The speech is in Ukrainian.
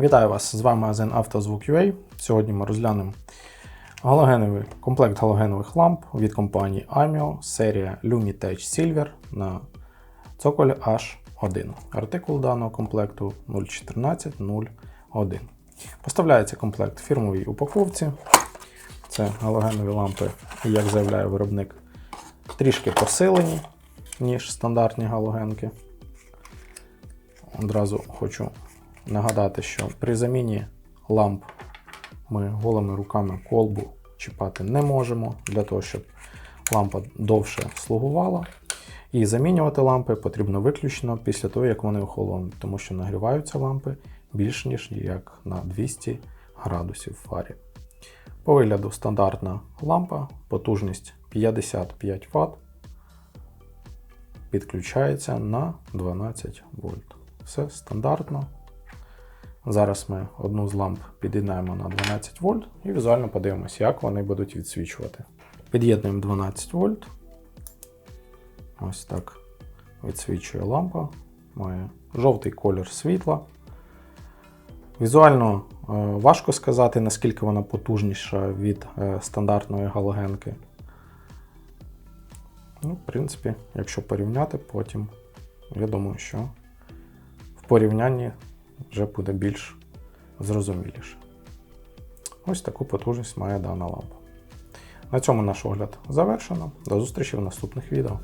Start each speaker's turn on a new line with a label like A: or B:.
A: Вітаю вас! З вами магазин «Автозвук.UA». Сьогодні ми розглянемо галогеновий комплект галогенових ламп від компанії AMIO, серія Lumitech Silver на цоколі H1. Артикул даного комплекту 01401. Поставляється комплект в фірмовій упаковці. Це галогенові лампи, як заявляє виробник, трішки посилені, ніж стандартні галогенки. Одразу хочу нагадати, що при заміні ламп ми голими руками колбу чіпати не можемо, для того, щоб лампа довше слугувала. І замінювати лампи потрібно виключно після того, як вони охолонуть, тому що нагріваються лампи більш ніж як на 200 градусів фарі. По вигляду стандартна лампа, потужність 55 Вт, підключається на 12 вольт. Все стандартно. Зараз ми одну з ламп під'єднаємо на 12 вольт і візуально подивимося, як вони будуть відсвічувати. Під'єднуємо 12 вольт. Ось так відсвічує лампа. Має жовтий колір світла. Візуально е, важко сказати, наскільки вона потужніша від е, стандартної галогенки. Ну, в принципі, якщо порівняти потім, я думаю, що в порівнянні вже буде більш зрозуміліше. Ось таку потужність має дана лампа. На цьому наш огляд завершено. До зустрічі в наступних відео.